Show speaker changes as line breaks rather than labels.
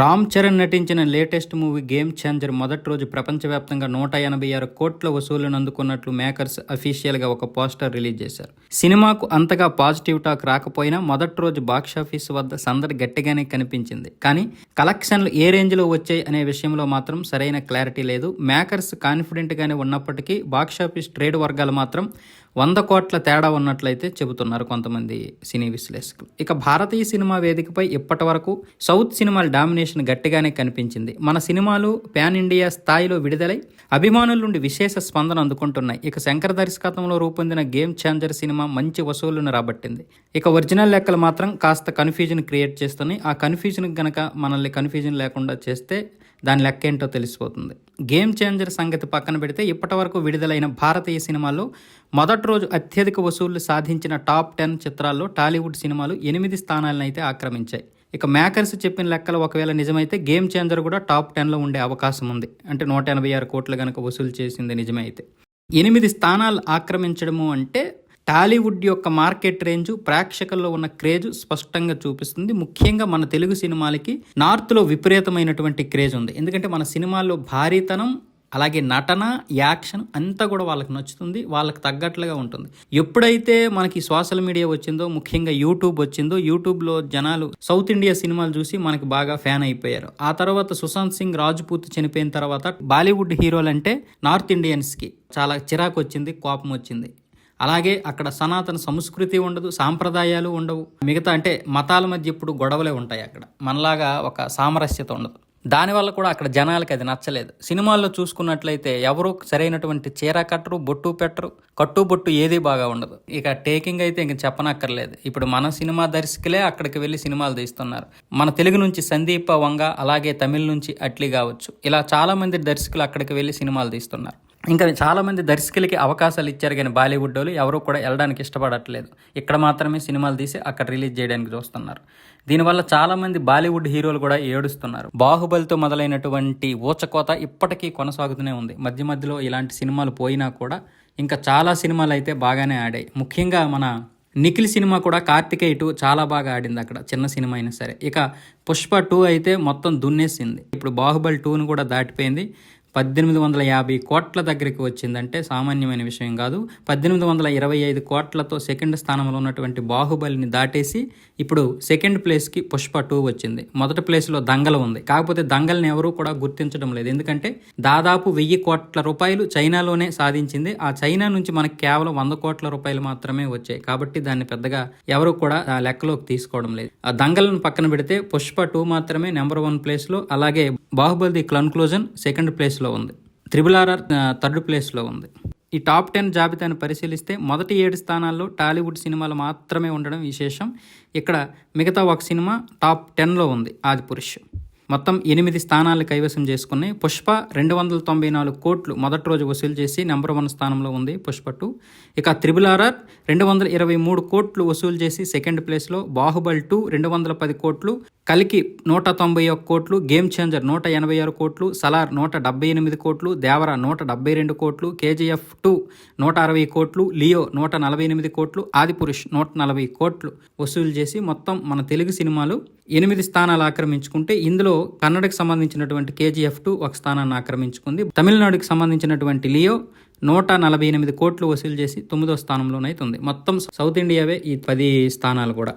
రామ్ చరణ్ నటించిన latest movie game changer మొదటి రోజు ప్రపంచవ్యాప్తంగా నూట ఎనభై ఆరు కోట్ల వసూళ్ళను అందుకున్నట్లు మేకర్స్ అఫీషియల్గా ఒక పోస్టర్ రిలీజ్ చేశారు. సినిమాకు అంతగా పాజిటివ్ టాక్ రాకపోయినా మొదటి రోజు బాక్సాఫీస్ వద్ద సందడి గట్టిగానే కనిపించింది. కానీ కలెక్షన్లు ఏ రేంజ్లో వచ్చాయి అనే విషయంలో మాత్రం సరైన క్లారిటీ లేదు. మేకర్స్ కాన్ఫిడెంట్గానే ఉన్నప్పటికీ బాక్సాఫీస్ ట్రేడ్ వర్గాలు మాత్రం వంద కోట్ల తేడా ఉన్నట్లయితే చెబుతున్నారు కొంతమంది సినీ విశ్లేషకులు. ఇక భారతీయ సినిమా వేదికపై ఇప్పటి వరకు సౌత్ సినిమాలు డామినేషన్ గట్టిగానే కనిపించింది. మన సినిమాలు పాన్ ఇండియా స్థాయిలో విడుదలై అభిమానుల నుండి విశేష స్పందన అందుకుంటున్నాయి. ఇక శంకర్ దర్శకత్వంలో రూపొందిన గేమ్ ఛాంజర్ సినిమా మంచి వసూళ్ళను రాబట్టింది. ఇక ఒరిజినల్ లెక్కలు మాత్రం కాస్త కన్ఫ్యూజన్ క్రియేట్ చేస్తున్నాయి. ఆ కన్ఫ్యూజన్ గనక మనల్ని కన్ఫ్యూజన్ లేకుండా చేస్తే దాని లెక్క ఏంటో తెలిసిపోతుంది. గేమ్ చేంజర్ సంగతి పక్కన పెడితే ఇప్పటి వరకు విడుదలైన భారతీయ సినిమాల్లో మొదటి రోజు అత్యధిక వసూళ్ళు సాధించిన టాప్ టెన్ చిత్రాల్లో టాలీవుడ్ సినిమాలు ఎనిమిది స్థానాలను అయితే ఆక్రమించాయి. ఇక మేకర్స్ చెప్పిన లెక్కలు ఒకవేళ నిజమైతే గేమ్ చేంజర్ కూడా టాప్ టెన్లో ఉండే అవకాశం ఉంది. అంటే నూట ఎనభై ఆరు కోట్లు కనుక వసూలు చేసింది నిజమైతే. ఎనిమిది స్థానాలు ఆక్రమించడము అంటే టాలీవుడ్ యొక్క మార్కెట్ రేంజ్ ప్రేక్షకుల్లో ఉన్న క్రేజ్ స్పష్టంగా చూపిస్తుంది. ముఖ్యంగా మన తెలుగు సినిమాలకి నార్త్లో విపరీతమైనటువంటి క్రేజ్ ఉంది. ఎందుకంటే మన సినిమాల్లో భారీతనం అలాగే నటన యాక్షన్ అంతా కూడా వాళ్ళకి నచ్చుతుంది వాళ్ళకి తగ్గట్లుగా ఉంటుంది. ఎప్పుడైతే మనకి సోషల్ మీడియా వచ్చిందో ముఖ్యంగా యూట్యూబ్ వచ్చిందో యూట్యూబ్లో జనాలు సౌత్ ఇండియా సినిమాలు చూసి మనకి బాగా ఫ్యాన్ అయిపోయారు. ఆ తర్వాత సుశాంత్ సింగ్ రాజ్పూత్ చనిపోయిన తర్వాత బాలీవుడ్ హీరోలు అంటే నార్త్ ఇండియన్స్కి చాలా చిరాకు వచ్చింది కోపం వచ్చింది. అలాగే అక్కడ సనాతన సంస్కృతి ఉండదు సాంప్రదాయాలు ఉండవు. మిగతా అంటే మతాల మధ్య ఇప్పుడు గొడవలే ఉంటాయి అక్కడ. మనలాగా ఒక సామరస్యత ఉండదు. దానివల్ల కూడా అక్కడ జనాలకి అది నచ్చలేదు. సినిమాల్లో చూసుకున్నట్లయితే ఎవరు సరైనటువంటి చీర కట్టరు బొట్టు పెట్టరు కట్టు బొట్టు ఏది బాగా ఉండదు. ఇక టేకింగ్ అయితే ఇంక చెప్పనక్కర్లేదు. ఇప్పుడు మన సినిమా దర్శకులే అక్కడికి వెళ్ళి సినిమాలు తీస్తున్నారు. మన తెలుగు నుంచి సందీప వంగ అలాగే తమిళ నుంచి అట్లీ కావచ్చు. ఇలా చాలామంది దర్శకులు అక్కడికి వెళ్ళి సినిమాలు తీస్తున్నారు. ఇంకా చాలా మంది దర్శకులకి అవకాశాలు ఇచ్చారు కానీ బాలీవుడ్ వాళ్ళు ఎవరు కూడా వెళ్ళడానికి ఇష్టపడట్లేదు. ఇక్కడ మాత్రమే సినిమాలు తీసి అక్కడ రిలీజ్ చేయడానికి చూస్తున్నారు. దీనివల్ల చాలామంది బాలీవుడ్ హీరోలు కూడా ఏడుస్తున్నారు. బాహుబలితో మొదలైనటువంటి ఊచకోత ఇప్పటికీ కొనసాగుతూనే ఉంది. మధ్య మధ్యలో ఇలాంటి సినిమాలు పోయినా కూడా ఇంకా చాలా సినిమాలు అయితే బాగానే ఆడాయి. ముఖ్యంగా మన నిఖిల్ సినిమా కూడా కార్తికేయ టూ చాలా బాగా ఆడింది అక్కడ. చిన్న సినిమా అయినా సరే. ఇక పుష్ప టూ అయితే మొత్తం దున్నేసింది. ఇప్పుడు బాహుబలి టూను కూడా దాటిపోయింది. పద్దెనిమిది వందల యాభై కోట్ల దగ్గరికి వచ్చిందంటే సామాన్యమైన విషయం కాదు. పద్దెనిమిది వందల ఇరవై ఐదు కోట్లతో సెకండ్ స్థానంలో ఉన్నటువంటి బాహుబలిని దాటేసి ఇప్పుడు సెకండ్ ప్లేస్కి పుష్ప టూ వచ్చింది. మొదటి ప్లేస్లో దంగలు ఉంది. కాకపోతే దంగల్ని ఎవరూ కూడా గుర్తించడం లేదు. ఎందుకంటే దాదాపు వెయ్యి కోట్ల రూపాయలు చైనాలోనే సాధించింది. ఆ చైనా నుంచి మనకు కేవలం వంద కోట్ల రూపాయలు మాత్రమే వచ్చాయి. కాబట్టి దాన్ని పెద్దగా ఎవరు కూడా ఆ లెక్కలోకి తీసుకోవడం లేదు. ఆ దంగలను పక్కన పెడితే పుష్ప టూ మాత్రమే నెంబర్ వన్ ప్లేస్లో అలాగే బాహుబలి ది క్లన్క్లూజన్ సెకండ్ ప్లేస్లో ఉంది. త్రిబుల్ ఆర్ఆర్ థర్డ్ ప్లేస్లో ఉంది. ఈ టాప్ టెన్ జాబితాను పరిశీలిస్తే మొదటి ఏడు స్థానాల్లో టాలీవుడ్ సినిమాలు మాత్రమే ఉండడం విశేషం. ఇక్కడ మిగతా ఒక సినిమా టాప్ టెన్లో ఉంది ఆదిపురుష్. మొత్తం ఎనిమిది స్థానాలు కైవసం చేసుకున్నాయి. పుష్ప రెండు వందల తొంభై నాలుగు కోట్లు మొదటి రోజు వసూలు చేసి నెంబర్ వన్ స్థానంలో ఉంది పుష్ప టూ ఇక త్రిబుల్ ఆర్ఆర్ రెండు వందల ఇరవై మూడు కోట్లు వసూలు చేసి సెకండ్ ప్లేస్లో బాహుబల్ టూ రెండు వందల పది కోట్లు కలికి నూట తొంభై ఒక్క కోట్లు గేమ్ చేంజర్ నూట ఎనభై ఆరు కోట్లు సలార్ నూట డెబ్బై ఎనిమిది కోట్లు దేవర నూట డెబ్బై రెండు కోట్లు కేజీఎఫ్ టూ నూట అరవై కోట్లు లియో నూట నలభై ఎనిమిది కోట్లు ఆదిపురుష్ నూట నలభై కోట్లు వసూలు చేసి మొత్తం మన తెలుగు సినిమాలు ఎనిమిది స్థానాలు ఆక్రమించుకుంటే ఇందులో కన్నడకు సంబంధించినటువంటి కేజీఎఫ్ టూ ఒక స్థానాన్ని ఆక్రమించుకుంది. తమిళనాడుకి సంబంధించినటువంటి లియో నూట నలభై ఎనిమిది కోట్లు వసూలు చేసి తొమ్మిదో స్థానంలోనైతుంది మొత్తం సౌత్ ఇండియావే ఈ పది స్థానాలు కూడా.